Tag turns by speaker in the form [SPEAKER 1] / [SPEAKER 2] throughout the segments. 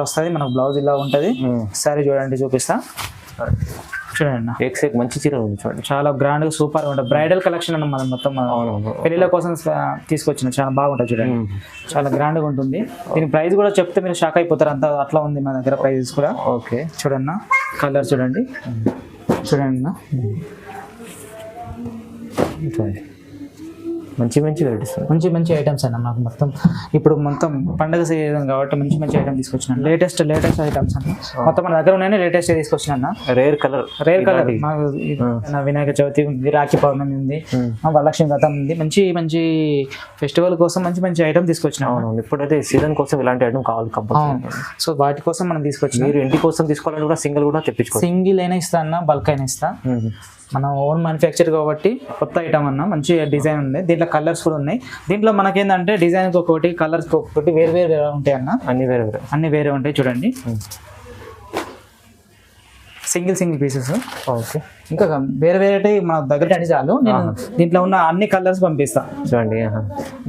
[SPEAKER 1] వస్తుంది మనకు బ్లౌజ్ ఇలా ఉంటుంది. సారీ చూడండి చూపిస్తా. చూడండి అన్న.
[SPEAKER 2] ఎక్స్ ఎక్ మంచి చీర ఉంది చూడండి.
[SPEAKER 1] చాలా గ్రాండ్గా సూపర్గా ఉంటుంది. బ్రైడల్ కలెక్షన్ అన్న మనం మొత్తం పెళ్ళిళ్ళ కోసం తీసుకొచ్చిన చాలా బాగుంటుంది చూడండి. చాలా గ్రాండ్గా ఉంటుంది. దీని ప్రైస్ కూడా చెప్తే మీరు షాక్ అయిపోతారు. అంత అట్లా ఉంది మన దగ్గర ప్రైజెస్ కూడా.
[SPEAKER 2] ఓకే.
[SPEAKER 1] చూడన్న కలర్ చూడండి. చూడండి.
[SPEAKER 2] మంచి మంచి వెరైటీస్
[SPEAKER 1] మంచి మంచి ఐటమ్స్ అన్న మాకు మొత్తం. ఇప్పుడు మొత్తం పండగ సీజన్ కాబట్టి మంచి మంచి ఐటమ్ తీసుకొచ్చిన లేటెస్ట్ లేటెస్ట్ ఐటమ్స్ అన్న. మొత్తం మన దగ్గర ఉన్నాయి లేటెస్ట్ తీసుకొచ్చిన అన్న?
[SPEAKER 2] Rare colour
[SPEAKER 1] rare colour Vinayaka Chavithi ఉంది రాఖీ పౌర్ణమి ఉంది వరలక్ష్మి వ్రతం ఉంది. మంచి మంచి ఫెస్టివల్ కోసం మంచి మంచి ఐటమ్ తీసుకొచ్చినాం
[SPEAKER 2] ఇప్పుడైతే సీజన్ కోసం ఇలాంటి ఐటమ్ కావాలి కంపల్సరీ
[SPEAKER 1] సో వాటి కోసం మనం తీసుకొచ్చినాం.
[SPEAKER 2] మీరు ఇంటి కోసం తీసుకోవాలని కూడా సింగిల్ కూడా తెప్పించుకోవచ్చు.
[SPEAKER 1] సింగిల్ అయినా ఇస్తా అన్న బల్క్ అయినా ఇస్తా. మన ఓన్ మ్యానుఫ్యాక్చర్ కాబట్టి కొత్త ఐటమ్ అన్న మంచి డిజైన్ ఉంది. దీంట్లో కలర్స్ కూడా ఉన్నాయి. దీంట్లో మనకేంటంటే డిజైన్ ఒకటి కలర్స్ ఒకటి వేరు వేరు ఉంటాయి అన్న
[SPEAKER 2] అన్ని వేరే వేరే.
[SPEAKER 1] అన్ని వేరే ఉంటాయి చూడండి. Single single pieces.
[SPEAKER 2] ఓకే.
[SPEAKER 1] ఇంకా వేరే వేరే మన దగ్గర అంటే చాలు. నేను దీంట్లో ఉన్న అన్ని కలర్స్ పంపిస్తా.
[SPEAKER 2] చూడండి.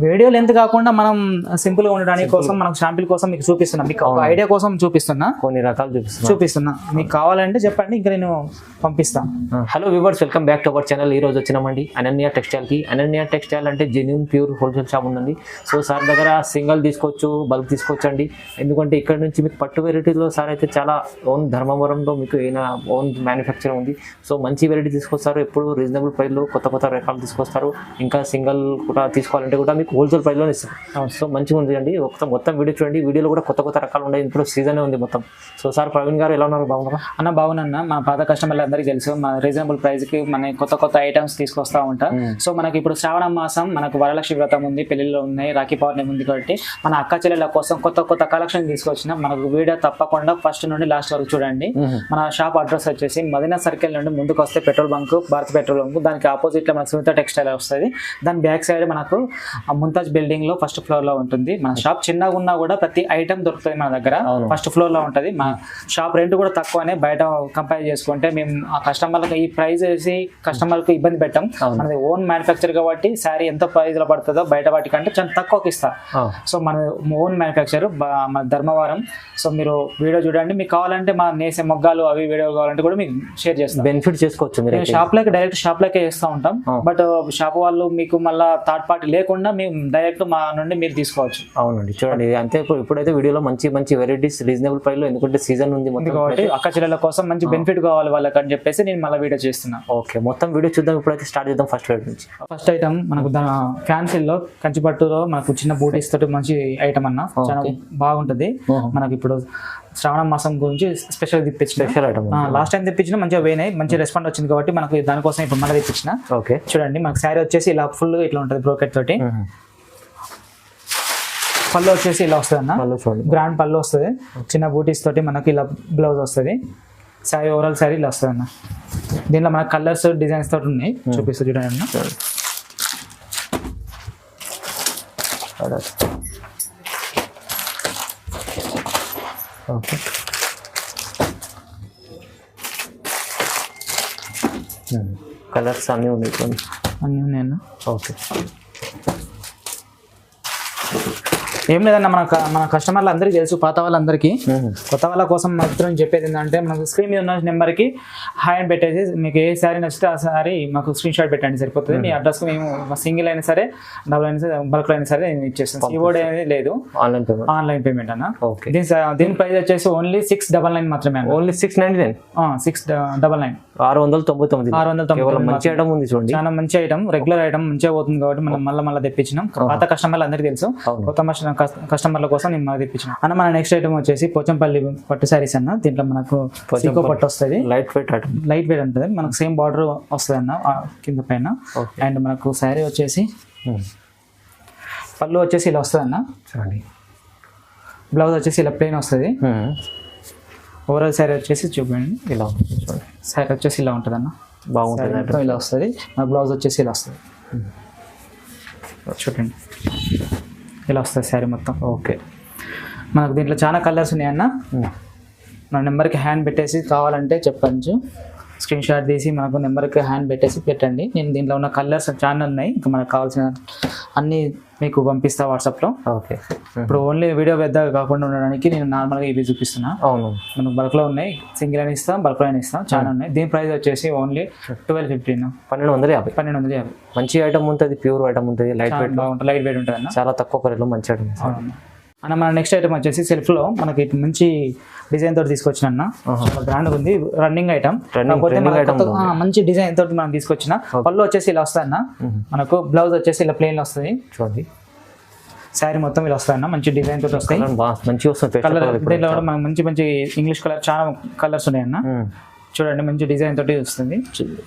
[SPEAKER 1] వీడియో లెంత్ కాకుండా మనం సింపుల్గా ఉండడానికి కోసం మనకు షాంపిల్ కోసం మీకు చూపిస్తున్నా. మీకు ఒక ఐడియా కోసం చూపిస్తున్నా.
[SPEAKER 2] కొన్ని రకాలు చూపిస్తున్నాం.
[SPEAKER 1] చూపిస్తున్నా. మీకు కావాలంటే చెప్పండి ఇంకా నేను పంపిస్తాను
[SPEAKER 2] hello viewers welcome back to our channel ఈ రోజు వచ్చినామండి. అనన్య టెక్స్టైల్కి. అనన్య టెక్స్టైల్ అంటే జెన్యున్ ప్యూర్ హోల్సేల్ షాప్ ఉందండి. సో సార్ దగ్గర సింగిల్ తీసుకోవచ్చు బల్క్ తీసుకోవచ్చు అండి ఎందుకంటే ఇక్కడ నుంచి మీకు పట్టు వెరైటీలో సార్ అయితే చాలా ఓన్ ధర్మవరంలో మీకు ఏమైనా ఓన్ మ్యానుఫ్యాక్చర్ ఉంది. సో మంచి వెరైటీ తీసుకొస్తారు. ఎప్పుడు రీజనబుల్ ప్రైస్లో కొత్త కొత్త రకాలు తీసుకొస్తారు. ఇంకా సింగిల్ కూడా తీసుకోవాలంటే కూడా మీకు హోల్సేల్ ప్రైస్లో ఇస్తారు. సో మంచిగా ఉంది అండి. మొత్తం మొత్తం వీడియో చూడండి. వీడియోలో కూడా కొత్త కొత్త రకాలు ఉన్నాయి. ఇప్పుడు సీజనే ఉంది మొత్తం. సో సార్ ప్రవీణ్ గారు ఎలా ఉన్నారు? బాగున్నారా?
[SPEAKER 1] అన్న బాగునన్న మన పాత కస్టమర్లు అందరికీ తెలుసు. మన రీజనబుల్ ప్రైస్కి మన కొత్త కొత్త ఐటమ్స్ తీసుకొస్తా ఉంటా. సో మనకి ఇప్పుడు శ్రావణ మాసం మనకు వరలక్ష్మి వ్రతం ఉంది పెళ్ళిళ్ళు ఉన్నాయి రాఖీ పౌర్ణమి ఉంది కాబట్టి మన అక్క చెల్లెల కోసం కొత్త కొత్త కలెక్షన్ తీసుకొచ్చిన. మనకు వీడియో తప్పకుండా ఫస్ట్ నుండి లాస్ట్ వరకు చూడండి. మన షాప్ అడ్రస్ వచ్చేసి మదీనా సర్కిల్ నుండి ముందుకు వస్తే petrol bunk Bharat petrol bunk. దానికి ఆపోజిట్లో మన సునీత టెక్స్టైల్ వస్తుంది. దాని బ్యాక్ సైడ్ మనకు ముంతాజ్ బిల్డింగ్లో ఫస్ట్ ఫ్లోర్లో ఉంటుంది. మన షాప్ చిన్నగా ఉన్నా కూడా ప్రతి ఐటమ్ దొరుకుతుంది మన దగ్గర. ఫస్ట్ ఫ్లోర్లో ఉంటుంది. మా షాప్ రెంట్ కూడా తక్కువనే బయట కంపేర్ చేసుకుంటే మేము ఆ కస్టమర్లకు ఈ ప్రైస్ వేసి కస్టమర్కి ఇబ్బంది పెట్టాం. మనది ఓన్ మ్యానుఫ్యాక్చర్ కాబట్టి శారీ ఎంత ప్రైస్లో పడుతుందో బయట వాటికంటే చాలా తక్కువకి ఇస్తా. సో మన ఓన్ మ్యానుఫ్యాక్చర్ మన ధర్మవరం. సో మీరు వీడియో చూడండి. మీకు కావాలంటే మా నేసే మొగ్గాలు అవి వీడియో కావాలంటే కూడా మీకు షేర్ చేస్తాం
[SPEAKER 2] బెనిఫిట్ చేసుకోవచ్చు మీరు
[SPEAKER 1] షాప్లోకి డైరెక్ట్ షాప్ లోకే చేస్తూ ఉంటాం. బట్ షాప్ వాళ్ళు మీకు మళ్ళీ థర్డ్ పార్టీ లేకుండా మేము డైరెక్ట్ మా నుండి మీరు తీసుకోవచ్చు.
[SPEAKER 2] అవునండి చూడండి అంతే ఇప్పుడు ఇప్పుడైతే వీడియోలో మంచి మంచి వెరైటీస్ రీజనబుల్ ప్రైస్లో ఎందుకంటే సీజన్ ఉంది
[SPEAKER 1] కాబట్టి అక్క చెల్లెల కోసం మంచి బెనిఫిట్ కావాలి వాళ్ళకి అని చెప్పేసి నేను మళ్ళీ వీడియో చేస్తున్నా.
[SPEAKER 2] ఓకే మొత్తం వీడియో చూద్దాం. ఇప్పుడైతే స్టార్ట్ చేద్దాం ఫస్ట్ వెరైటీ నుంచి.
[SPEAKER 1] ఫస్ట్ ఐటమ్ మనకు ఫ్యాన్సీలో కంచిపట్టులో మనకు చిన్న బూటీస్ తోటి మంచి ఐటమ్ అన్న. చాలా బాగుంటది. మనకి ఇప్పుడు శ్రావణ మాసం గురించి స్పెషల్ తెప్పించిన.
[SPEAKER 2] స్పెషల్ ఐటమ్
[SPEAKER 1] లాస్ట్ టైం తెప్పించిన మంచిగా పోయినాయి మంచి రెస్పాండ్ వచ్చింది కాబట్టి మనకు దానికోసం ఇప్పుడు మళ్ళీ తెప్పించిన.
[SPEAKER 2] ఓకే
[SPEAKER 1] చూడండి మనకు శారీ వచ్చేసి ఇలా ఫుల్ ఇట్లా ఉంటుంది బ్రోకెట్ తోటి. పళ్ళు వచ్చేసి ఇలా వస్తుంది అన్న. గ్రాండ్ పళ్ళు వస్తుంది. చిన్న బూటీస్ తోటి మనకి ఇలా బ్లౌజ్ వస్తుంది. శారీ ఓవరాల్ శారీ ఇలా వస్తుంది అన్న. దీనిలో మనకు కలర్స్ డిజైన్స్ తోటి ఉన్నాయి. చూపిస్తూ చూడండి అన్న
[SPEAKER 2] ఓకే కలర్స్ అన్నీ ఉన్నాయి
[SPEAKER 1] అన్నీ ఉన్నాయి అన్న
[SPEAKER 2] ఓకే
[SPEAKER 1] ఏం లేదన్న మన మన కస్టమర్లు అందరికీ తెలుసు పాత వాళ్ళందరికీ. కొత్త వాళ్ళ కోసం మాత్రం చెప్పేది ఏంటంటే మనకు స్క్రీన్ మీద ఉన్న నెంబర్కి హాయ్ అని పెట్టేసి మీకు ఏ శారీ నచ్చితే ఆ శారీ మాకు స్క్రీన్ షాట్ పెట్టండి సరిపోతుంది. మీ అడ్రస్కి మేము సింగిల్ అయినా సరే డబుల్ అయినా సరే బల్క్ అయినా సరే నేను ఇచ్చేస్తాను. కీబోర్డ్ అనేది లేదు.
[SPEAKER 2] ఆన్లైన్ పేమెంట్
[SPEAKER 1] ఆన్లైన్ పేమెంట్ అన్న.
[SPEAKER 2] ఓకే
[SPEAKER 1] దీని దీని ప్రైస్ వచ్చేసి ఓన్లీ సిక్స్ డబల్ నైన్ మాత్రమే
[SPEAKER 2] only six ninety nine
[SPEAKER 1] six double nine
[SPEAKER 2] ఆరు వందల తొంభై తొమ్మిది.
[SPEAKER 1] ఆరు వందల తొంభై
[SPEAKER 2] మంచి ఐటమ్ ఉంది చూడండి.
[SPEAKER 1] చాలా మంచి ఐటమ్ రెగ్యులర్ ఐటమ్ మంచిగా పోతుంది కాబట్టి మనం మళ్ళీ మళ్ళీ తెప్పించినాం. పాత కస్టమర్లు అందరికీ తెలుసు. కొత్త కస్టమర్ల కోసం నేను మళ్ళీ తెప్పించిన. అన్న మన నెక్స్ట్ ఐటమ్ వచ్చేసి పోచంపల్లి పట్టు శారీస్ అన్న. దీంట్లో మనకు పట్టు వస్తుంది.
[SPEAKER 2] లైట్ వెయిట్
[SPEAKER 1] లైట్ వెయిట్ ఉంటుంది. మనకు సేమ్ బార్డర్ వస్తుంది అన్న కింద పైన.
[SPEAKER 2] ఓకే.
[SPEAKER 1] అండ్ మనకు శారీ వచ్చేసి పళ్ళు వచ్చేసి ఇలా వస్తుంది అన్న
[SPEAKER 2] చూడండి
[SPEAKER 1] బ్లౌజ్ వచ్చేసి ఇలా ప్లెయిన్ వస్తుంది. ఓవరాల్ శారీ వచ్చేసి చూపండి.
[SPEAKER 2] ఇలా చూడండి.
[SPEAKER 1] శారీ వచ్చేసి ఇలా ఉంటుంది అన్న
[SPEAKER 2] బాగుంటుంది
[SPEAKER 1] ఇలా వస్తుంది. మన బ్లౌజ్ వచ్చేసి ఇలా వస్తుంది. చూడండి. ఇలా వస్తుంది శారీ మొత్తం.
[SPEAKER 2] ఓకే.
[SPEAKER 1] మనకు దీంట్లో చాలా కలర్స్ ఉన్నాయన్న. నా నెంబర్కి హ్యాండ్ పెట్టేసి కావాలంటే చెప్పచ్చు. స్క్రీన్ షాట్ తీసి మనకు నెంబర్కి హ్యాండ్ పెట్టేసి పెట్టండి. నేను దీంట్లో ఉన్న కలర్స్ చాలా ఉన్నాయి. ఇంకా మనకు కావాల్సిన అన్నీ మీకు పంపిస్తా వాట్సాప్లో.
[SPEAKER 2] ఓకే.
[SPEAKER 1] ఇప్పుడు ఓన్లీ వీడియో పెద్దగా కాకుండా ఉండడానికి నేను నార్మల్గా ఇవి చూపిస్తున్నా.
[SPEAKER 2] అవును.
[SPEAKER 1] మనకు బల్క్లో ఉన్నాయి. సింగిల్ అని ఇస్తాం బల్క్లో అని ఇస్తాం. చాలా ఉన్నాయి. దీని ప్రైస్ వచ్చేసి ఓన్లీ ట్వెల్వ్ ఫిఫ్టీన్
[SPEAKER 2] పన్నెండు వందల యాభై.
[SPEAKER 1] పన్నెండు వందల యాభై.
[SPEAKER 2] మంచి ఐటమ్ ఉంటుంది ప్యూర్ ఐటమ్ ఉంటుంది లైట్ వెయిట్.
[SPEAKER 1] బాగుంటుంది. లైట్ వెయిట్ ఉంటుంది అన్న
[SPEAKER 2] చాలా తక్కువ ప్రైస్లో మంచి ఐటమ్.
[SPEAKER 1] అన్న మన నెక్స్ట్ ఐటమ్ వచ్చేసి సెల్ఫ్లో మనకి ఇటు మంచి డిజైన్ తోటి తీసుకొచ్చిన అన్న బ్రాండ్ ఉంది. రన్నింగ్ ఐటమ్ మంచి డిజైన్ తోటి మనం తీసుకొచ్చిన. పళ్ళు వచ్చేసి ఇలా వస్తాయి అన్న మనకు బ్లౌజ్ వచ్చేసి ఇలా ప్లెయిన్ వస్తుంది
[SPEAKER 2] చూడండి.
[SPEAKER 1] శారీ మొత్తం ఇలా వస్తాయి అన్న మంచి డిజైన్ తోటి వస్తాయి.
[SPEAKER 2] పేస్టల్
[SPEAKER 1] కలర్ దీంట్లో కూడా. మనకు మంచి మంచి ఇంగ్లీష్ కలర్ చాలా కలర్స్ ఉన్నాయి అన్న. చూడండి మంచి డిజైన్ తోటి వస్తుంది.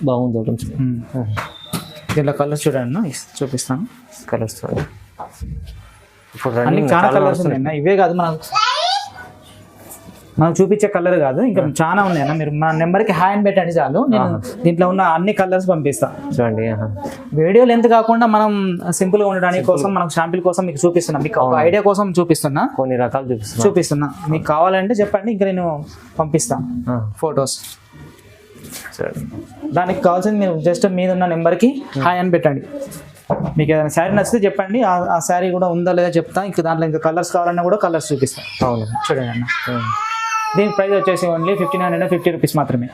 [SPEAKER 2] బాగుంది.
[SPEAKER 1] దీంట్లో కలర్స్ చూడండి చూపిస్తాను.
[SPEAKER 2] కలర్స్ చూడండి. ఇప్పుడు
[SPEAKER 1] అన్ని చాలా కలర్స్ ఉన్నాయి ఇవే కాదు మనం మనం చూపించే కలర్ కాదు. ఇంకా చాలా ఉన్నాయి అన్న. మీరు మా నెంబర్కి హ్యాండ్ పెట్టండి చాలు. నేను దీంట్లో ఉన్న అన్ని కలర్స్ పంపిస్తాను
[SPEAKER 2] చూడండి.
[SPEAKER 1] వీడియో లెంత్ కాకుండా మనం సింపుల్గా ఉండడానికి కోసం మనం షాంపిల్ కోసం మీకు చూపిస్తున్నా. మీకు ఐడియా కోసం చూపిస్తున్నా.
[SPEAKER 2] కొన్ని రకాలు చూపిస్తున్నా.
[SPEAKER 1] చూపిస్తున్నా. మీకు కావాలంటే చెప్పండి ఇంకా నేను పంపిస్తాను
[SPEAKER 2] ఆ,
[SPEAKER 1] ఫొటోస్ దానికి కావాల్సింది మీరు జస్ట్ మీద ఉన్న నెంబర్కి హాయ్ అని పెట్టండి. మీకు ఏదైనా శారీ నచ్చితే చెప్పండి. ఆ- శారీ కూడా ఉందా లేదా చెప్తా. ఇంకా దాంట్లో ఇంకా కలర్స్ కావాలన్నా కూడా కలర్స్ చూపిస్తాను
[SPEAKER 2] అవును.
[SPEAKER 1] చూడండి అన్న. దీని ప్రైస్ వచ్చేసి only fifteen hundred fifty rupees మాత్రమే.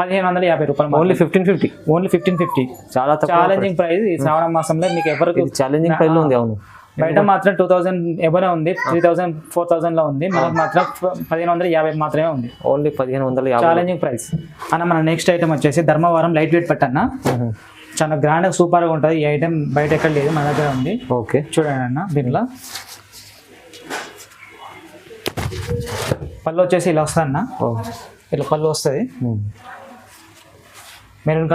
[SPEAKER 1] పదిహేను వందల యాభై రూపాయలు
[SPEAKER 2] only fifteen fifty
[SPEAKER 1] only fifteen fifty
[SPEAKER 2] చాలా
[SPEAKER 1] ఛాలెంజింగ్ ప్రైస్ ఈ శ్రావణ మాసంలో మీకు ఎవరికి
[SPEAKER 2] ఛాలెంజింగ్ ప్రైస్ ఉంది అవును.
[SPEAKER 1] బయట మాత్రం టూ థౌసండ్ ఎవరే ఉంది త్రీ థౌసండ్ ఫోర్ థౌసండ్లో ఉంది. మనకు మాత్రం పదిహేను వందల యాభై మాత్రమే ఉంది.
[SPEAKER 2] ఓన్లీ పదిహేను వందల
[SPEAKER 1] ఛాలెంజింగ్ ప్రైస్ అన్న మన నెక్స్ట్ ఐటమ్ వచ్చేసి ధర్మవరం లైట్ వెయిట్ పట్టన్న. చాలా గ్రాండ్ సూపర్గా ఉంటుంది. ఈ ఐటమ్ బయట ఎక్కడ లేదు మన దగ్గర ఉంది.
[SPEAKER 2] ఓకే.
[SPEAKER 1] చూడండి అన్న దీంట్లో పళ్ళు వచ్చేసి ఇలా వస్తుంది అన్న.
[SPEAKER 2] ఓ.
[SPEAKER 1] ఇట్లా పళ్ళు వస్తుంది. మెరూన్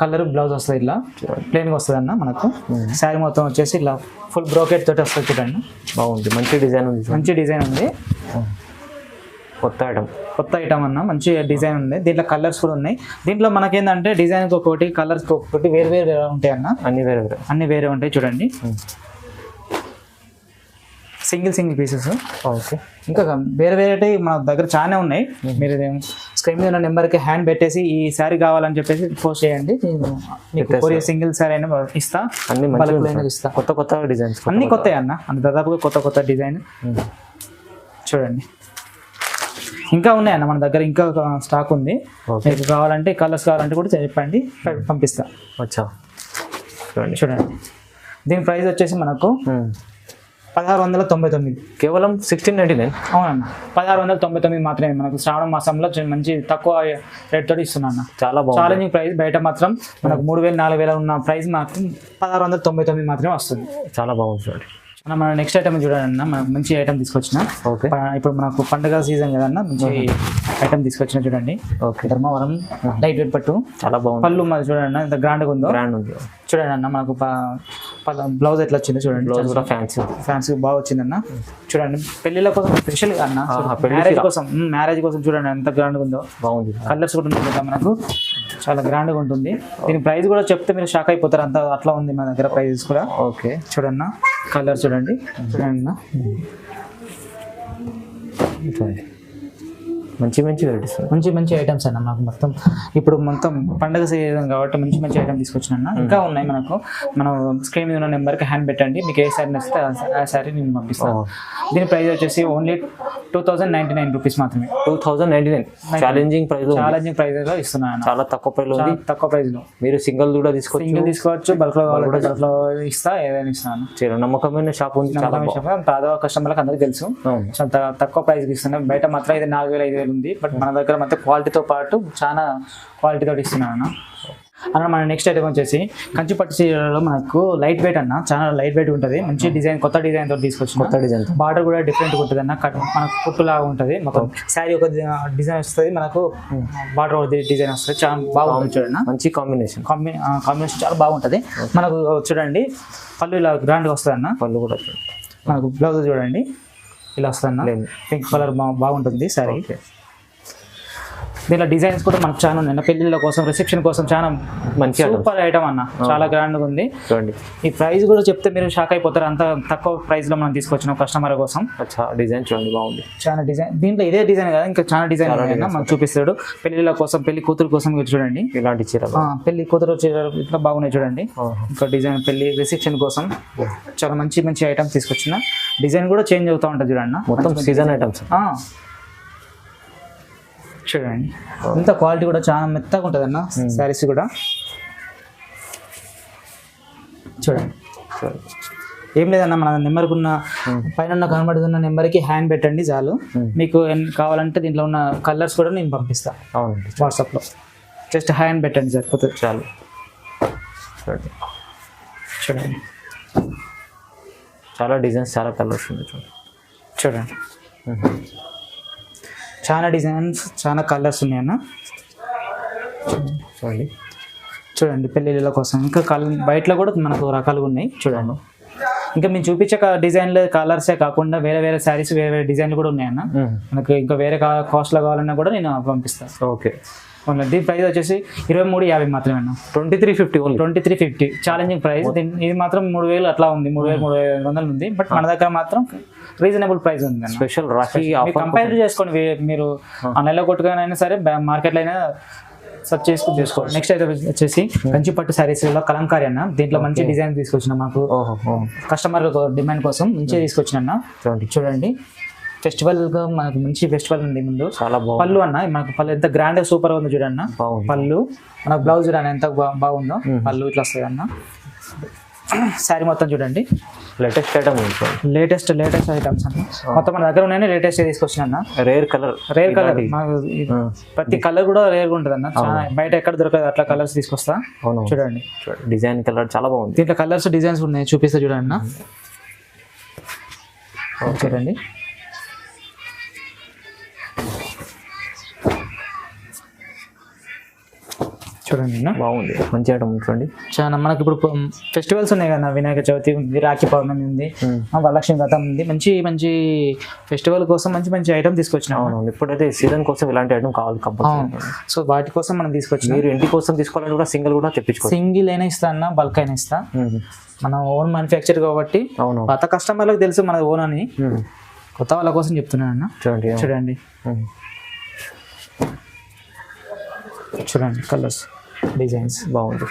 [SPEAKER 1] కలర్ బ్లౌజ్ వస్తుంది ఇట్లా ప్లెయిన్గా వస్తుంది అన్న మనకు. శారీ మొత్తం వచ్చేసి ఇలా ఫుల్ బ్రోకెట్ తోటి వస్తుంది చూడండి.
[SPEAKER 2] బాగుంది. మంచి డిజైన్ ఉంది.
[SPEAKER 1] మంచి డిజైన్ ఉంది.
[SPEAKER 2] కొత్త ఐటమ్
[SPEAKER 1] కొత్త ఐటమ్ అన్న మంచి డిజైన్ ఉంది. దీంట్లో కలర్స్ కూడా ఉన్నాయి. దీంట్లో మనకేందంటే డిజైన్ ఒక్కొక్కటి కలర్స్ ఒక్కొక్కటి వేరు వేరు ఉంటాయి అన్న.
[SPEAKER 2] అన్ని వేరే వేరే.
[SPEAKER 1] అన్ని వేరే ఉంటాయి చూడండి. Single single pieces
[SPEAKER 2] okay.
[SPEAKER 1] ఇంకా వేరే వేరే మన దగ్గర చాలా ఉన్నాయి. మీరు స్క్రీన్ మీద ఉన్న నెంబర్కి హ్యాండ్ పెట్టేసి ఈ శారీ కావాలని చెప్పేసి పోస్ట్ చేయండి. నేను సింగిల్ శారీ అయినా ఇస్తా.
[SPEAKER 2] అన్ని.
[SPEAKER 1] ఇస్తా.
[SPEAKER 2] కొత్త కొత్త డిజైన్స్
[SPEAKER 1] అన్ని కొత్త. అన్న. అన్న దాదాపుగా కొత్త కొత్త డిజైన్ చూడండి. ఇంకా ఉన్నాయి అన్న మన దగ్గర ఇంకా స్టాక్ ఉంది. మీకు కావాలంటే కలర్స్ కావాలంటే కూడా చెప్పండి పంపిస్తా.
[SPEAKER 2] వచ్చా చూడండి
[SPEAKER 1] చూడండి. దీని ప్రైస్ వచ్చేసి మనకు. పదహారు వందల తొంభై తొమ్మిది.
[SPEAKER 2] కేవలం సిక్స్టీన్ నైన్టీ నైన్
[SPEAKER 1] అవునన్న. పదహారు వందల తొంభై తొమ్మిది మాత్రమే మనకు శ్రావణ మాసంలో మంచి తక్కువ రేట్ తోటి ఇస్తున్నా అన్న
[SPEAKER 2] చాలా
[SPEAKER 1] ఛాలెంజింగ్ ప్రైస్ బయట మాత్రం మనకు మూడు వేలు నాలుగు వేల ఉన్న ప్రైస్ మాత్రం పదహారు వందల తొంభై తొమ్మిది మాత్రమే వస్తుంది.
[SPEAKER 2] చాలా బాగుంది
[SPEAKER 1] మన నెక్స్ట్ ఐటమ్ చూడండి అన్న మనం మంచి ఐటమ్ తీసుకొచ్చిన.
[SPEAKER 2] ఓకే
[SPEAKER 1] ఇప్పుడు మనకు పండుగ సీజన్ కదన్న మంచి ఐటమ్ తీసుకొచ్చిన చూడండి.
[SPEAKER 2] ఓకే
[SPEAKER 1] ధర్మవరం లైట్ వెయిట్ పట్టు.
[SPEAKER 2] చాలా బాగుంది.
[SPEAKER 1] పళ్ళు మరి చూడండి అన్న ఎంత గ్రాండ్గా ఉందో.
[SPEAKER 2] బ్రాండ్ ఉంది.
[SPEAKER 1] చూడండి అన్న మనకు బ్లౌజ్ ఎట్లా వచ్చిందో చూడండి.
[SPEAKER 2] బ్లౌజ్ కూడా ఫ్యాన్సీ
[SPEAKER 1] ఫ్యాన్స్ బాగా వచ్చిందన్న. చూడండి పెళ్ళిళ్ళ కోసం స్పెషల్ అన్న. మ్యారేజ్ కోసం మ్యారేజ్ కోసం చూడండి ఎంత గ్రాండ్గా ఉందో.
[SPEAKER 2] బాగుంది.
[SPEAKER 1] కలర్స్ కూడా ఉంటుంది కదా మనకు. చాలా గ్రాండ్గా ఉంటుంది. దీని ప్రైస్ కూడా చెప్తే మీరు షాక్ అయిపోతారు. అంత అట్లా ఉంది మన దగ్గర ప్రైజెస్ కూడా.
[SPEAKER 2] ఓకే
[SPEAKER 1] చూడన్న కలర్ చూడండి. అన్న.
[SPEAKER 2] చూడండి. మంచి మంచి వెరైటీస్
[SPEAKER 1] మంచి మంచి ఐటమ్స్ అన్న మనకు మొత్తం. ఇప్పుడు మొత్తం పండగ సీజన్ కాబట్టి మంచి మంచి ఐటమ్ తీసుకొచ్చిన ఇంకా ఉన్నాయి మనకు. మనం స్క్రీన్ మీద ఉన్న నెంబర్కి హ్యాండ్ పెట్టండి. మీకు ఏ సారీ నచ్చితే ఆ- సారీ నేను పంపిస్తాను. దీని ప్రైస్ వచ్చేసి only two thousand ninety nine rupees మాత్రమే
[SPEAKER 2] two thousand ninety nine challenging price
[SPEAKER 1] challenging ప్రైజెస్లో ఇస్తున్నాను.
[SPEAKER 2] చాలా తక్కువ ప్రైస్ ఉంది.
[SPEAKER 1] తక్కువ ప్రైస్లో
[SPEAKER 2] మీరు సింగిల్ కూడా తీసుకోవచ్చు
[SPEAKER 1] సింగిల్ తీసుకోవచ్చు బల్క్లో కావాలంటే బల్క్లో ఇస్తా ఏదైనా ఇస్తాను
[SPEAKER 2] చాలా నమ్మకమైన షాప్ ఉంది చాలా
[SPEAKER 1] పేద కస్టమర్లకు అందరికీ తెలుసు. చాలా తక్కువ ప్రైస్కి ఇస్తున్నాం. బయట మాత్రం ఇది నాలుగు వేల ఐదు వేలు ఉంది. బట్ మన దగ్గర మాత్రం క్వాలిటీతో పాటు చాలా క్వాలిటీ తోటి ఇస్తున్నాను అన్న. అన్న మన నెక్స్ట్ ఐటమ్ వచ్చేసి కంచిపట్టు చీరలలో మనకు లైట్ వెయిట్ అన్న. చాలా లైట్ వెయిట్ ఉంటుంది. మంచి డిజైన్ కొత్త డిజైన్ తోటి తీసుకొచ్చిన.
[SPEAKER 2] కొత్త డిజైన్
[SPEAKER 1] బార్డర్ కూడా డిఫరెంట్ ఉంటుంది అన్న. కట్ మనకు కుట్టులాగా ఉంటుంది. మొత్తం శారీ ఒక డిజైన్ వస్తుంది. మనకు బార్డర్ ఒక డిజైన్ వస్తుంది. చాలా బాగుంటుంది చూడండి
[SPEAKER 2] మంచి కాంబినేషన్
[SPEAKER 1] కాంబి కాంబినేషన్ చాలా బాగుంటుంది. మనకు చూడండి పళ్ళు ఇలా గ్రాండ్గా వస్తుంది అన్న.
[SPEAKER 2] పళ్ళు కూడా
[SPEAKER 1] మనకు బ్లౌజ్ చూడండి. ఇలా వస్తుంది అన్న. పింక్ కలర్ బాగుంటుంది సారీ
[SPEAKER 2] ఓకే.
[SPEAKER 1] దీనిలో డిజైన్స్ కూడా మనకు చాలా ఉన్నాయి. పెళ్ళిళ్ళ కోసం రిసెప్షన్ కోసం చాలా
[SPEAKER 2] మంచి.
[SPEAKER 1] సూపర్ ఐటమ్ అన్న. చాలా గ్రాండ్గా ఉంది.
[SPEAKER 2] చూడండి.
[SPEAKER 1] ఈ ప్రైస్ కూడా చెప్తే మీరు షాక్ అయిపోతారు. అంత తక్కువ ప్రైస్లో మనం తీసుకొచ్చినాం కస్టమర్ కోసం.
[SPEAKER 2] డిజైన్ చూడండి బాగుంది.
[SPEAKER 1] చాలా డిజైన్ దీంట్లో ఇదే డిజైన్ కదా? ఇంకా చాలా డిజైన్ మనం చూపిస్తాడు. పెళ్ళిళ్ళ కోసం పెళ్ళి కూతురు కోసం చూడండి.
[SPEAKER 2] ఇలాంటి చీరలు
[SPEAKER 1] ఆ, పెళ్ళి కూతురు చీరలు ఇట్లా బాగున్నాయి చూడండి. ఇంకా డిజైన్ పెళ్ళి రిసెప్షన్ కోసం చాలా మంచి మంచి ఐటమ్స్ తీసుకొచ్చిన. డిజైన్ కూడా చేంజ్ అవుతూ ఉంటుంది చూడండి.
[SPEAKER 2] మొత్తం సీజన్ ఐటమ్స్.
[SPEAKER 1] చూడండి. ఇంత క్వాలిటీ కూడా చాలా మెత్తగా ఉంటుంది అన్న శారీస్ కూడా. చూడండి. ఏం లేదన్న మన నెంబర్కి ఉన్న పైన ఉన్న కనబడుతున్న నెంబర్కి హ్యాండ్ పెట్టండి చాలు. మీకు ఎన్- కావాలంటే దీంట్లో ఉన్న కలర్స్ కూడా నేను పంపిస్తా.
[SPEAKER 2] అవునండి.
[SPEAKER 1] వాట్సాప్లో. జస్ట్ హ్యాండ్ పెట్టండి సరిపోతుంది
[SPEAKER 2] చాలు. చూడండి
[SPEAKER 1] చూడండి.
[SPEAKER 2] చాలా డిజైన్స్ చాలా కలర్స్ ఉన్నాయి చూడండి.
[SPEAKER 1] చూడండి. చాలా డిజైన్స్ చాలా కలర్స్ ఉన్నాయి అన్న.
[SPEAKER 2] చూడండి
[SPEAKER 1] చూడండి పెళ్ళిళ్ళ కోసం. ఇంకా కల్ బయటలో కూడా మనకు రకాలుగా ఉన్నాయి. చూడండి. ఇంకా మేము చూపించే డిజైన్లు కలర్సే కాకుండా వేరే వేరే శారీస్ వేరే వేరే డిజైన్లు కూడా ఉన్నాయన్న మనకు ఇంకా వేరే కాస్ట్లో కావాలన్నా కూడా నేను పంపిస్తాను
[SPEAKER 2] ఓకే
[SPEAKER 1] ఓన్లీ దీని ప్రైస్ వచ్చేసి ఇరవై మూడు యాభై మాత్రమే అన్న.
[SPEAKER 2] Twenty three fifty
[SPEAKER 1] twenty three fifty challenging price ఇది మాత్రం మూడు వేలు అట్లా ఉంది. మూడు వేలు మూడు వేల వందలు ఉంది. బట్ మన దగ్గర మాత్రం రీజనబుల్ ప్రైస్ ఉంది
[SPEAKER 2] స్పెషల్ ఆఫర్
[SPEAKER 1] కంపేర్ చేసుకోండి మీరు ఆన్లైన్లో కొట్టుకునైనా సరే మార్కెట్లో అయినా సెర్చ్ చేసుకుని చేసుకోండి. నెక్స్ట్ అయితే వచ్చేసి కంచి పట్టు శారీస్లో కలంకారీ అన్న. దీంట్లో మంచి డిజైన్ తీసుకొచ్చిన మాకు. కస్టమర్ డిమాండ్ కోసం మంచిగా తీసుకొచ్చిన అన్న.
[SPEAKER 2] చూడండి.
[SPEAKER 1] ఫెస్టివల్గా మనకు మంచి ఫెస్టివల్ ఉంది ముందు.
[SPEAKER 2] చాలా బాగుంది.
[SPEAKER 1] పళ్ళు అన్న మనకు పళ్ళు ఎంత గ్రాండ్ సూపర్ ఉంది చూడన్న పళ్ళు. మన బ్లౌజ్ చూడండి ఎంత బాగుందో. పళ్ళు ఇట్లా వస్తుంది అన్న. శారీ మొత్తం చూడండి.
[SPEAKER 2] Latest item
[SPEAKER 1] latest latest items అన్న మొత్తం మన దగ్గర ఉన్నాయి లేటెస్ట్ తీసుకొచ్చిన అన్న.
[SPEAKER 2] రేర్ కలర్
[SPEAKER 1] రేర్ కలర్ ప్రతి కలర్ కూడా రేర్ ఉంటుంది అన్న బయట ఎక్కడ దొరకదు అట్లా కలర్స్ తీసుకొస్తా. చూడండి.
[SPEAKER 2] డిజైన్ కలర్ చాలా బాగుంది.
[SPEAKER 1] దీంట్లో కలర్స్ డిజైన్స్ ఉన్నాయి. చూపిస్తా చూడండి అన్న. చూడండి. చూడండి అన్న
[SPEAKER 2] బాగుంది మంచి ఐటమ్ చూడండి.
[SPEAKER 1] చాలా మనకి ఇప్పుడు ఫెస్టివల్స్ ఉన్నాయి కదా వినాయక చవితి ఉంది రాఖీ పౌర్ణమి ఉంది వరలక్ష్మి వ్రతం ఉంది మంచి మంచి ఫెస్టివల్ కోసం మంచి మంచి ఐటమ్ తీసుకొచ్చినాం
[SPEAKER 2] అవును ఇప్పుడైతే సీజన్ కోసం ఇలాంటి ఐటమ్ కావాలి కంపల్సరీ
[SPEAKER 1] సో వాటి కోసం మనం తీసుకొచ్చినాం.
[SPEAKER 2] మీరు ఇంటి కోసం తీసుకోవాలంటే కూడా సింగిల్ కూడా తెప్పించుకోవచ్చు.
[SPEAKER 1] సింగిల్ అయినా ఇస్తా అన్న బల్క్ అయినా ఇస్తా. మనం ఓన్ మ్యానుఫ్యాక్చర్ కాబట్టి
[SPEAKER 2] అవును
[SPEAKER 1] పాత కస్టమర్లకు తెలుసు మన ఓన్ అని. కొత్త వాళ్ళ కోసం చెప్తున్నాను అన్న.
[SPEAKER 2] చూడండి
[SPEAKER 1] చూడండి. చూడండి కలర్స్ డిజైన్స్.
[SPEAKER 2] బాగుంది.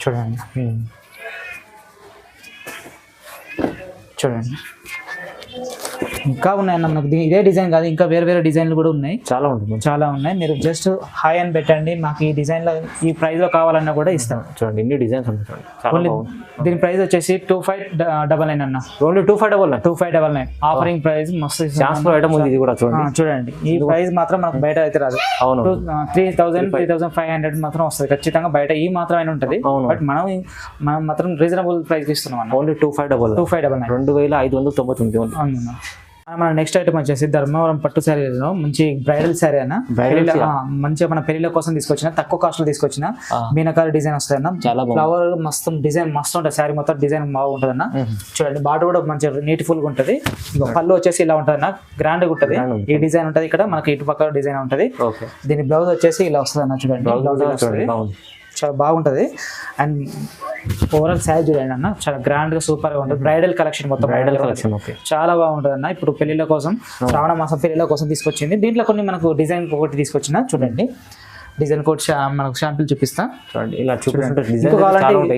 [SPEAKER 1] చూడండి. చూడండి. ఇంకా ఉన్నాయన్న మనకు ఇదే డిజైన్ కాదు ఇంకా వేరే వేరే డిజైన్లు కూడా ఉన్నాయి.
[SPEAKER 2] చాలా ఉంటుంది
[SPEAKER 1] చాలా ఉన్నాయి. మీరు జస్ట్ హాయ్ అని పెట్టండి మాకు ఈ డిజైన్లో ఈ ప్రైస్లో కావాలన్నా కూడా ఇస్తాం.
[SPEAKER 2] చూడండి ఇన్ని డిజైన్స్ ఉన్నాయి చూడండి. చాలా
[SPEAKER 1] ఓన్లీ దీని ప్రైస్ వచ్చేసి టూ ఫైవ్ డబల్ నైన్ అన్న.
[SPEAKER 2] Only two five double
[SPEAKER 1] two five double nine offering price మస్తు.
[SPEAKER 2] ఛాన్స్ ఐటమ్ ఉంది ఇది కూడా చూడండి.
[SPEAKER 1] చూడండి. ఈ ప్రైస్ మాత్రం మనకు బయట అయితే రాదు.
[SPEAKER 2] అవును.
[SPEAKER 1] Three thousand three thousand five hundred మాత్రం వస్తుంది. ఖచ్చితంగా బయట ఈ మాత్రమే ఉంటుంది. బట్ మనం మనం మాత్రం రీజనబుల్ ప్రైస్ ఇస్తున్నాం అన్న.
[SPEAKER 2] Only two five double
[SPEAKER 1] two five double nine
[SPEAKER 2] రెండు వేల ఐదు వందల తొంభై తొమ్మిది.
[SPEAKER 1] మన నెక్స్ట్ ఐటమ్ వచ్చేసి ధర్మవరం పట్టు శారీలో మంచి బ్రైడల్ శారీ అన్న. మంచిగా మన పెళ్ళిళ్ళ కోసం తీసుకొచ్చిన తక్కువ కాస్ట్లో తీసుకొచ్చిన. మీనకారి డిజైన్ వస్తాయి అన్న. ఫ్లవర్ మస్తు డిజైన్ మస్తు ఉంటుంది శారీ మొత్తం డిజైన్ బాగుంటుంది అన్న చూడండి బాట కూడా మంచిగా నీట్ఫుల్గా ఉంటుంది. పళ్ళు వచ్చేసి ఇలా ఉంటుంది అన్న గ్రాండ్గా ఉంటుంది. ఈ డిజైన్ ఉంటుంది ఇక్కడ మనకి ఇటు పక్క డిజైన్ ఉంటుంది దీని బ్లౌజ్ వచ్చేసి ఇలా వస్తుంది అన్న చూడండి
[SPEAKER 2] బ్లౌజ్
[SPEAKER 1] వస్తుంది. చాలా బాగుంటుంది. అండ్ ఓవరాల్ శారీ చూడండి అన్న చాలా గ్రాండ్గా సూపర్గా ఉంటుంది. బ్రైడల్ కలెక్షన్ మొత్తం
[SPEAKER 2] బ్రైడల్ కలెక్షన్ ఓకే
[SPEAKER 1] చాలా బాగుంటుంది అన్న ఇప్పుడు పెళ్ళిళ్ళ కోసం శ్రావణ మాసం పెళ్ళిళ్ళ కోసం తీసుకొచ్చింది. దీంట్లో కొన్ని మనకు డిజైన్ ఒకటి తీసుకొచ్చిన చూడండి. డిజైన్ కోట్ షా- మనకు షాంపుల్ చూపిస్తా.
[SPEAKER 2] చూడండి ఇలా చూపిస్తుంటే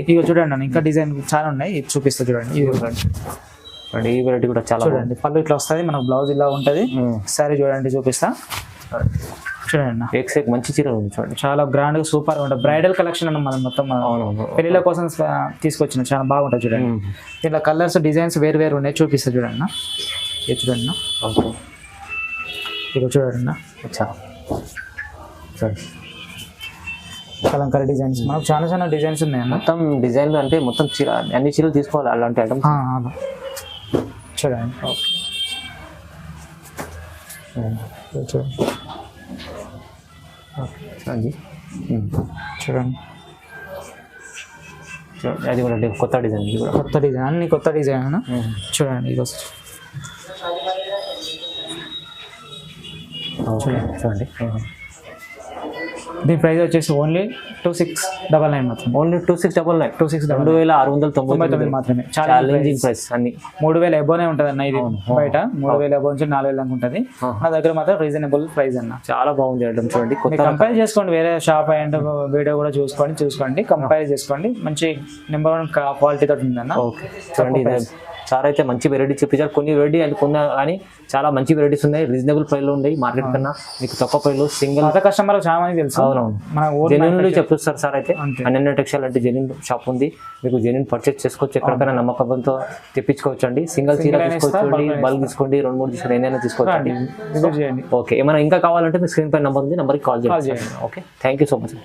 [SPEAKER 1] ఇక చూడండి అన్న ఇంకా డిజైన్ చాలా ఉన్నాయి. ఇది చూపిస్తా చూడండి. ఇది చూడండి.
[SPEAKER 2] ఈ వెరైటీ కూడా చాలా
[SPEAKER 1] చూడండి. పళ్ళు ఇట్లా వస్తుంది మనకు బ్లౌజ్ ఇలా ఉంటుంది. సారీ చూడండి చూపిస్తా. చూడండి.
[SPEAKER 2] ఏక్ సేక్ మంచి చీర ఉంది చూడండి.
[SPEAKER 1] చాలా గ్రాండ్గా సూపర్ ఉంటుంది. బ్రైడల్ కలెక్షన్ అన్న మనం మొత్తం పెళ్ళిళ్ళ కోసం తీసుకొచ్చిన చాలా బాగుంటుంది చూడండి. దీంట్లో కలర్స్ డిజైన్స్ వేరు వేరు ఉన్నాయి. చూపిస్తా చూడండి. ఇది చూడండి.
[SPEAKER 2] ఓకే.
[SPEAKER 1] ఇక చూడండి.
[SPEAKER 2] అచ్చా. చూడండి.
[SPEAKER 1] కలంకారీ డిజైన్స్ మనకు చాలా చాలా డిజైన్స్ ఉన్నాయి అన్న.
[SPEAKER 2] మొత్తం డిజైన్లు అంటే మొత్తం చీర అన్ని చీరలు తీసుకోవాలి అలాంటి ఐటమ్స్
[SPEAKER 1] అవును. చూడండి. ఇది చూడండి.
[SPEAKER 2] చూడండి ఉమ్.
[SPEAKER 1] చూడండి
[SPEAKER 2] చూడండి అది కూడా కొత్త డిజైన్ ఇది కూడా
[SPEAKER 1] కొత్త డిజైన్ అన్ని కొత్త డిజైన్ అన్న. చూడండి ఇది వస్తుంది
[SPEAKER 2] చూడండి.
[SPEAKER 1] దీని ప్రైస్ వచ్చేసి only two six double nine మాత్రం
[SPEAKER 2] only two six double nine
[SPEAKER 1] two six
[SPEAKER 2] రెండు వేల ఆరు వందల తొంభై
[SPEAKER 1] తొమ్మిది. మాత్రమే.
[SPEAKER 2] ఛాలెంజింగ్ ప్రైస్ అన్ని.
[SPEAKER 1] మూడు వేల ఎబోనే ఉంటుంది అన్న ఇది బయట. మూడు వేల ఎబో నుంచి నాలుగు వేల ఉంటుంది. నా దగ్గర మాత్రం రీజనబుల్ ప్రైస్ అన్న.
[SPEAKER 2] చాలా బాగుంది ఐటమ్ చూడండి.
[SPEAKER 1] కంపేర్ చేసుకోండి. వేరే షాప్ అండ్ వీడియో కూడా చూసుకోండి చూసుకోండి. కంపేర్ చేసుకోండి. మంచి నెంబర్ వన్ క్వాలిటీ తోటి ఉందన్న.
[SPEAKER 2] ఓకే. చూడండి సార్ అయితే మంచి వెరైటీ చూపించారు. కొన్ని వెరైటీ అనుకున్నా కానీ చాలా మంచి వెరైటీస్ ఉన్నాయి. రీజనబుల్ ప్రైస్లో ఉన్నాయి మార్కెట్ కన్నా. మీకు తక్కువ ప్రైస్లో సింగిల్
[SPEAKER 1] కస్టమర్ చాలా మంది తెలుసు.
[SPEAKER 2] అవునవును. చెప్తారు సార్ అయితే. అన్నెన్న టెక్స్టైల్ అంటే జెన్యున్ షాప్ ఉంది. మీకు జెన్యున్ పర్చేస్ చేసుకోవచ్చు. ఎక్కడికైనా నమ్మకంతో తెప్పించుకోవచ్చు అండి సింగిల్ చీర తీసుకోవచ్చు బల్క్ తీసుకోండి. రెండు మూడు తీసుకోండి. ఏదైనా తీసుకోవచ్చు ఓకే ఏమైనా ఇంకా కావాలంటే మీ స్క్రీన్ పై నెంబర్ ఉంది. నెంబర్కి కాల్ చేయండి
[SPEAKER 1] చేయండి.
[SPEAKER 2] Okay thank you so much